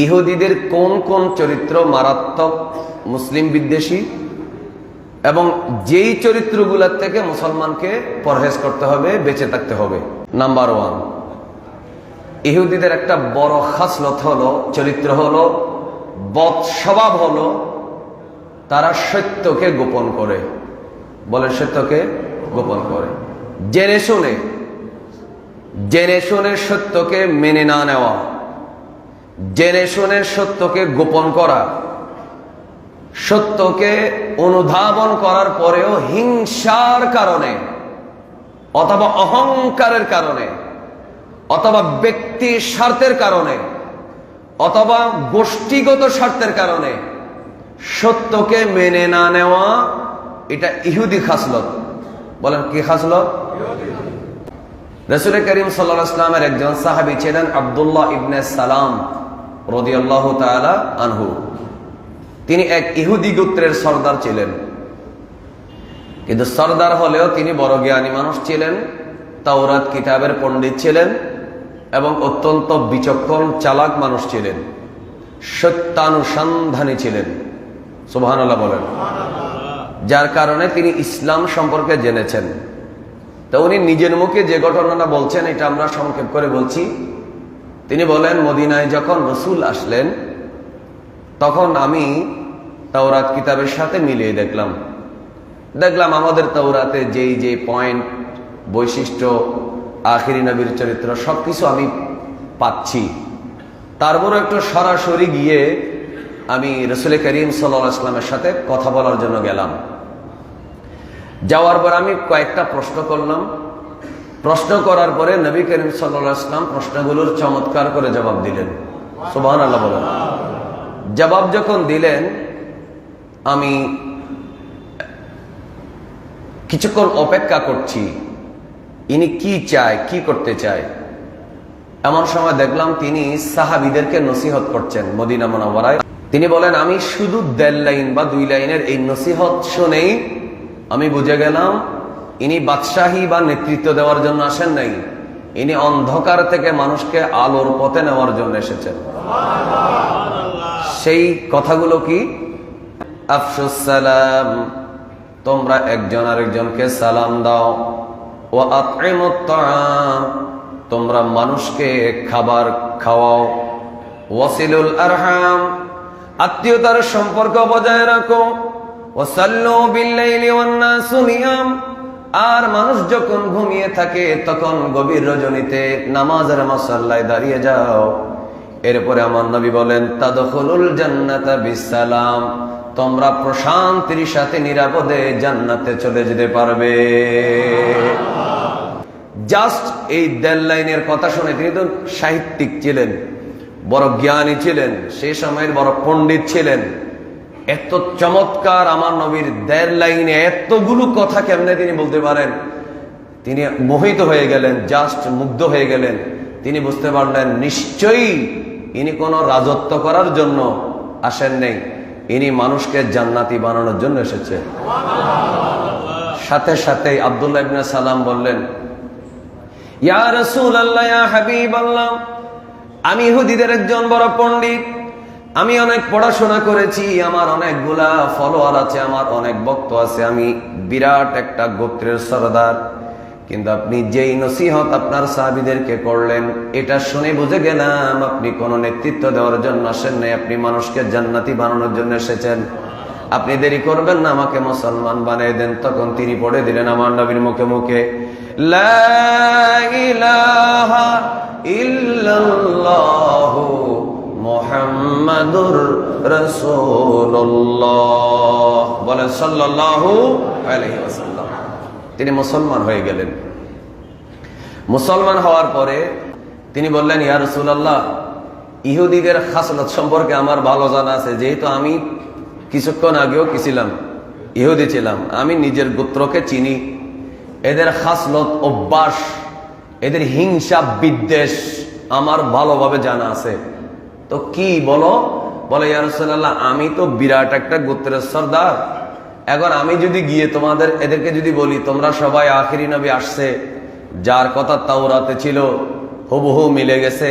ইহুদিদের কোন কোন চরিত্র মারাত্মক? মুসলিম বিদ্বেষী? এবং যেই চরিত্রগুলোর থেকে মুসলমানকে পরহেজ করতে হবে, বেঁচে থাকতে হবে। নাম্বার ওয়ান ইহুদিদের একটা বড় খাসলত হলো, চরিত্র হলো বদ স্বভাব হলো, তারা সত্যকে গোপন করে। বলে সত্যকে গোপন করে। জেনে শুনে। জেনে শুনে সত্যকে মেনে না নেওয়া। জেনে শুনে সত্যকে গোপন করা, সত্যকে অনুধাবন করার পরেও হিংসার কারণে অথবা অহংকারের কারণে অথবা ব্যক্তি স্বার্থের কারণে অথবা গোষ্ঠীগত স্বার্থের কারণে সত্যকে মেনে না নেওয়া, এটা ইহুদি খাসলত। বলেন কি খাসলত? রসুল করিম সাল্লাহ ইসলামের একজন সাহাবি ছিলেন আবদুল্লাহ ইবনে সালাম। রদিয়াল্লাহ তাআলা আনহু। তিনি এক ইহুদি গোত্রের সর্দার ছিলেন। কিন্তু সর্দার হলেও তিনি বড় জ্ঞানী মানুষ ছিলেন, তাওরাত কিতাবের পণ্ডিত ছিলেন এবং অত্যন্ত বিচক্ষণ, চালাক মানুষ ছিলেন। সত্যানুসন্ধানী ছিলেন। সুবহানাল্লাহ বলেন। যার কারণে তিনি ইসলাম সম্পর্কে জেনেছেন। তো উনি নিজের মুখে যে ঘটনাটা বলছেন, এটা আমরা সংক্ষেপ করে বলছি। তিনি বলেন, মদিনায় যখন রসুল আসলেন, তখন আমি তাওরাত কিতাবের সাথে মিলিয়ে দেখলাম। দেখলাম আমাদের তাওরাতে যেই যে পয়েন্ট বৈশিষ্ট্য, আখিরি নবীর চরিত্র, সবকিছু আমি পাচ্ছি। তারপরও একটু সরাসরি গিয়ে আমি রসুল করিম সাল্লাহ আসলামের সাথে কথা বলার জন্য গেলাম। যাওয়ার পর আমি কয়েকটা প্রশ্ন করলাম। প্রশ্ন করার পরে নবী করিম সাল্লাহ আসলাম প্রশ্নগুলোর চমৎকার করে জবাব দিলেন। সুবাহ আল্লাহ বলেন। জবাব যখন দিলেন, আমি কিছুক্ষণ অপেক্ষা করছি, ইনি কি চায়, কি করতে চায়। এমন সময় দেখলাম তিনি সাহাবিদেরকে নসিহত করছেন মদিনা মনোবরায় তিনি বলেন, আমি শুধু দেড় লাইন বা দুই লাইনের এই নসিহত শুনেই আমি বুঝে গেলাম ইনি বাদশাহী বা নেতৃত্ব দেওয়ার জন্য আসেন নাই। ইনি অন্ধকার থেকে মানুষকে আলোর পথে নেওয়ার জন্য এসেছেন। সেই কথাগুলো কি? আফসুস সালাম, তোমরা একজন আরেকজনকে সালাম দাও। ও তোমরা মানুষকে খাবার খাওয়াও। ওয়াসিলুল আরহাম, আত্মীয়তার সম্পর্ক বজায় রাখো। ওয়াসাল্লু বিল্লাইলি ওয়ান নাসু নিয়াম আর মানুষ যখন ঘুমিয়ে থাকে, তখন গভীর রজনীতে নামাজের মাসাল্লায় দাঁড়িয়ে যাও। এরপরে আমার নবী বলেন, তাদখুলুল জান্নাতা বিসালাম তোমরা প্রশান্তির সাথে নিরাপদে জান্নাতে চলে যেতে পারবে। জাস্ট এই দেড় লাইনের কথা শুনে তিনি তো সাহিত্যিক ছিলেন, বড় জ্ঞানী ছিলেন সেই সময়ের বড় পণ্ডিত ছিলেন। এত চমৎকার আমার নবীর দেড় লাইনে এতগুলো কথা কেমনে তিনি বলতে পারেন? তিনি মোহিত হয়ে গেলেন, জাস্ট মুগ্ধ হয়ে গেলেন। তিনি বুঝতে পারলেন, নিশ্চয়ই ইনি কোনো রাজত্ব করার জন্য আসেন নেই। ইনি মানুষকে জান্নাতি বানানোর জন্য এসেছে। সাথে সাথে আবদুল্লাহ ইবনে সালাম বললেন, ইয়া রসুল আল্লাহ ইয়া হাবিব আল্লাহ আমি ইহুদিদের একজন বড় পণ্ডিত। আমি অনেক পড়াশোনা করেছি, আমার অনেকগুলা ফলোয়ার আছে, আমার অনেক ভক্ত আছে, আমি বিরাট একটা গোত্রের সরদার। কিন্তু আপনি যেই নসিহত আপনার সাহাবিদেরকে করলেন, এটা শুনে বুঝে গেলাম আপনি কোনো নেতৃত্ব দেওয়ার জন্য আসেন নাই, আপনি মানুষকে জান্নাতি বানানোর জন্য এসেছেন। আপনি দেরি করবেন না, আমাকে মুসলমান বানিয়ে দেন, তখন তিনি পড়ে দিলেন আমার নবীর মুখে মুখে, লা ইলাহা ইল্লাল্লাহু। মুহাম্মাদুর আলাইহি তিনি মুসলমান হয়ে গেলেন। মুসলমান হওয়ার পরে তিনি বললেন, ইয়া রাসূলুল্লাহ, ইহুদিদের খাসলত সম্পর্কে আমার ভালো জানা আছে। যেহেতু আমি কিছুক্ষণ আগেও কি ছিলাম? ইহুদি ছিলাম। আমি নিজের গোত্রকে চিনি। এদের খাসলত অভ্যাস, এদের হিংসা বিদ্বেষ আমার ভালোভাবে জানা আছে। তো কি বলো? বলে ইয়ারসাল্লাহ আমি তো বিরাট একটা গোত্রের সর্দার। এখন আমি যদি গিয়ে তোমাদের, এদেরকে যদি বলি, তোমরা সবাই আখিরি নবী আসছে, যার কথা তাওরাতে ছিল, হুবহু মিলে গেছে।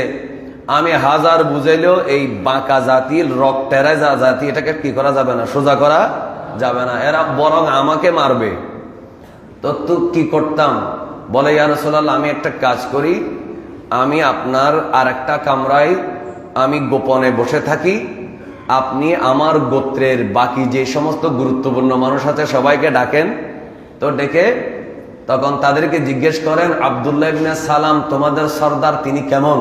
আমি হাজার বুঝাইলেও এই বাঁকা জাতি, রক টেরাজা জাতি, এটাকে কি করা যাবে না, সোজা করা যাবে না। এরা বরং আমাকে মারবে। তো তো কি করতাম? বলে, ইয়া আমি একটা কাজ করি। আমি আপনার আর একটা কামরায়, আমি গোপনে বসে থাকি। আপনি আমার গোত্রের বাকি যে সমস্ত গুরুত্বপূর্ণ মানুষ আছে সবাইকে ডাকেন। তো ডেকে তখন তাদেরকে জিজ্ঞেস করেন, আবদুল্লাহ ইবনে সালাম, তোমাদের সর্দার তিনি কেমন?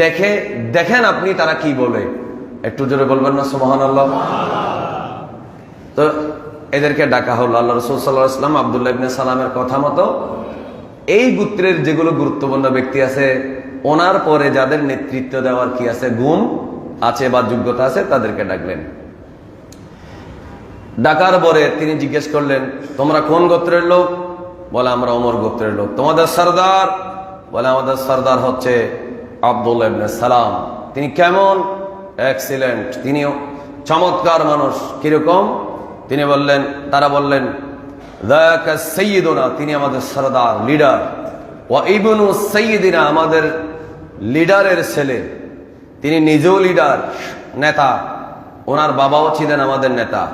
দেখে, দেখেন আপনি তারা কি বলে। একটু জোরে বলবেন না, সুবহানাল্লাহ। তো এদেরকে ডাকা হলো, আল্লাহ রসুল সাল্লাহ ইসলাম আবদুল্লাহ ইবনে সালামের কথা মতো। এই গোত্রের যেগুলো গুরুত্বপূর্ণ ব্যক্তি আছে, ওনার পরে যাদের নেতৃত্ব দেওয়ার কি আছে, গুণ আছে বা যোগ্যতা আছে তাদেরকে ডাকলেন। ডাকার পরে তিনি জিজ্ঞেস করলেন তোমরা কোন গোত্রের লোক? বলে আমরা অমর গোত্রের লোক। তোমাদের সর্দার? বলে আমাদের সর্দার হচ্ছে আব্দুল সালাম। তিনি কেমন? এক্সিলেন্ট। তিনি চমৎকার মানুষ। কীরকম? তিনি বললেন তারা বললেন "যাকা সাইয়্যিদুনা", তিনি আমাদের সর্দার লিডার। ও ইবনু সৈয়দিনা আমাদের লিডারের ছেলে। তিনি নিজেও লিডার নেতা। ওনার বাবাও ছিলেন আমাদের নেতা।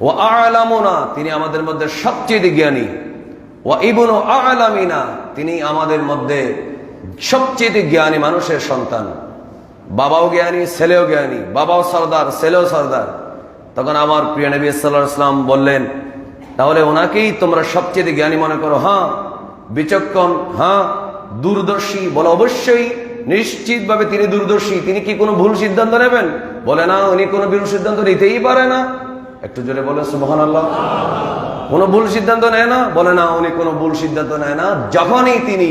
ও আলামুনা, তিনি আমাদের মধ্যে সবচেয়ে জ্ঞানী। ও ইবনু আলামিনা, তিনি আমাদের মধ্যে সবচেয়ে জ্ঞানী মানুষের সন্তান। বাবাও জ্ঞানী, ছেলেও জ্ঞানী। বাবাও সর্দার, ছেলেও সর্দার। তখন আমার প্রিয় নবী সাল্লাহ ইসলাম বললেন, তাহলে ওনাকেই তোমরা সবচেয়ে জ্ঞানী মনে করো হ্যাঁ? বিচক্ষণ হ্যাঁ? দূরদর্শী বলো, অবশ্যই নিশ্চিতভাবে তিনি দূরদর্শী। তিনি কি কোনো ভুল সিদ্ধান্ত নেবেন? বলে না, উনি কোনো ভুল সিদ্ধান্ত নিতেই পারে না। একটু জোরে বলে সুবহান আল্লাহ কোনো ভুল সিদ্ধান্ত নেয় না? বলে না, উনি কোনো ভুল সিদ্ধান্ত নেয় না। যখনই তিনি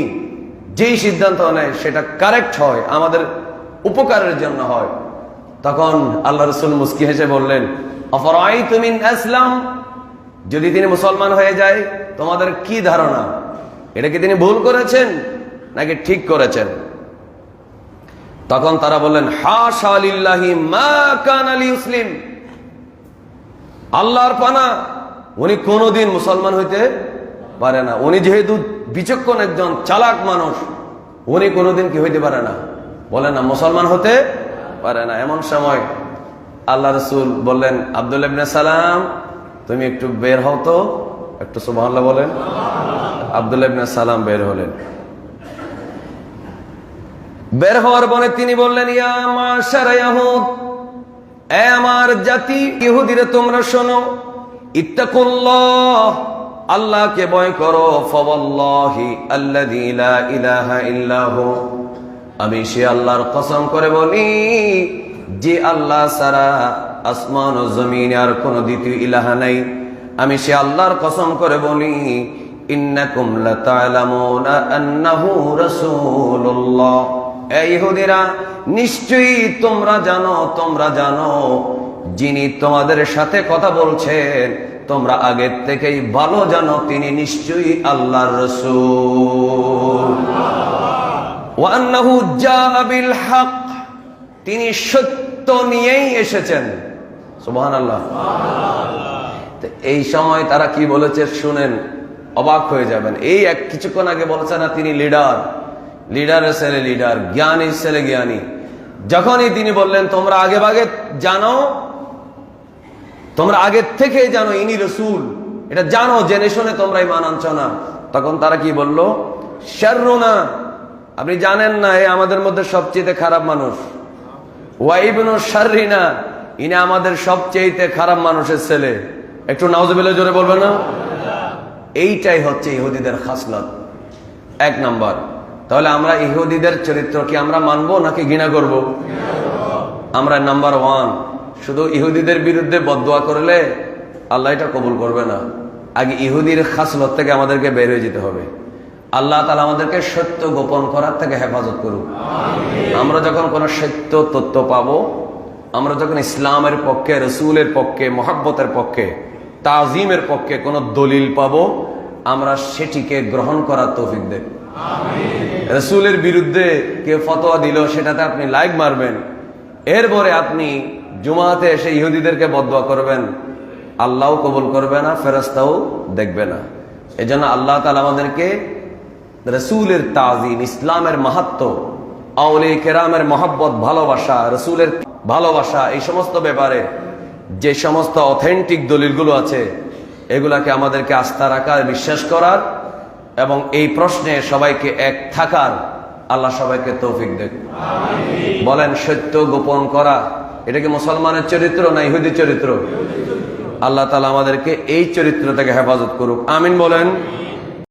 যেই সিদ্ধান্ত নেয়, সেটা কারেক্ট হয়, আমাদের উপকারের জন্য হয়। তখন আল্লাহ রসুল মুস্কি হেসে বললেন অপরাই তুমিন ইসলাম যদি তিনি মুসলমান হয়ে যায়, তোমাদের কি ধারণা? এটা কি তিনি ভুল করেছেন, নাকি ঠিক করেছেন? তখন তারা বললেন হাস মা কান আল্লাহর পানা, উনি কোনোদিন মুসলমান হইতে পারে না। উনি যেহেতু বিচক্ষণ একজন চালাক মানুষ, উনি কোনোদিন কি হইতে পারে না। বলে না, মুসলমান হতে পারে না। এমন সময় আল্লাহ রসুল বললেন আব্দুল সালাম, তুমি একটু বের হও তো। একটু সুবহানাল্লাহ বলেন। আব্দুল সালাম বের হলেন। বের হওয়ার পরে তিনি বললেন এ আমার জাতি, ইহুদিরে তোমরা শোনো, ইত্তাকুল্লাহ, আল্লাহকে ভয় করো, ফওয়াল্লাহি আল্লাযী লা ইলাহা ইল্লাহু আমি সে আল্লাহর কসম করে বলি, যে আল্লাহ সারা আসমান ও জমিনে আর কোন দ্বিতীয় ইলাহা নাই। আমি সে আল্লাহর কসম করে বলি, ইন্নাকুম লাতালামুনা আন্নাহু রাসূলুল্লাহ। ইহুদিরা, নিশ্চয়ই তোমরা জানো তোমরা জানো, যিনি তোমাদের সাথে কথা বলছেন, তোমরা আগের থেকেই ভালো জানো, তিনি নিশ্চয়ই আল্লাহর রসুল। হক, তিনি সত্য নিয়েই এসেছেন। সুবহানাল্লাহ। তো এই সময় তারা কি বলেছে শুনেন, অবাক হয়ে যাবেন। এই এক কিছুক্ষণ আগে বলেছে না, তিনি লিডার। লিডারের ছেলে লিডার জ্ঞানীর ছেলে জ্ঞানী। যখনই তিনি বললেন, তোমরা আগে ভাগে জানো, তোমরা আগের থেকে জানো ইনি রসুল, এটা জানো, জেনে শুনে তোমরা ইমান আনছ না। তখন তারা কি বলল শাররুনা আপনি জানেন না, এ আমাদের মধ্যে সবচেয়ে খারাপ মানুষ। ওয়াইবনু শাররিনা ইনি আমাদের সবচেয়ে খারাপ মানুষের ছেলে। একটু নাউজুবিল্লাহ জোরে বলবে না? এইটাই হচ্ছে ইহুদিদের খাসলত। এক নাম্বার। তাহলে আমরা ইহুদিদের চরিত্র কি আমরা মানবো নাকি ঘৃণা করব? আমরা নাম্বার ওয়ান শুধু ইহুদিদের বিরুদ্ধে বদোয়া করলে আল্লাহ এটা কবুল করবে না। আগে ইহুদির খাসলত থেকে আমাদেরকে বের হয়ে যেতে হবে। আল্লাহ তালা আমাদেরকে সত্য গোপন করার থেকে হেফাজত করুক। আমরা যখন কোনো সত্য তথ্য পাবো, আমরা যখন ইসলামের পক্ষে, রসুলের পক্ষে, মহাব্বতের পক্ষে, তাজিমের পক্ষে কোনো দলিল পাবো, আমরা সেটিকে গ্রহণ করার তৌফিক দেব। রসুলের বিরুদ্ধে কে ফতোয়া দিল, সেটাতে আপনি লাইক মারবেন। এরপরে আপনি জুমাতে এসে ইহুদিদেরকে বদয়া করবেন। আল্লাহও কবুল করবে না ফেরস্তাও দেখবে না। এই জন্য আল্লাহ তালা আমাদেরকে রসুলের তাজিম, ইসলামের মাহাত্ম আউলি কেরামের মহাব্বত, ভালোবাসা, রসুলের ভালোবাসা, এই সমস্ত ব্যাপারে যে সমস্ত অথেন্টিক দলিলগুলো আছে, এগুলাকে আমাদেরকে আস্থা রাখার, বিশ্বাস করার এবং এই প্রশ্নে সবাইকে এক থাকার আল্লাহ সবাইকে তৌফিক দেখ। বলেন, সত্য গোপন করা, এটা কি মুসলমানের চরিত্র না ইহুদি চরিত্র? আল্লাহ তালা আমাদেরকে এই চরিত্র থেকে হেফাজত করুক। আমিন বলেন।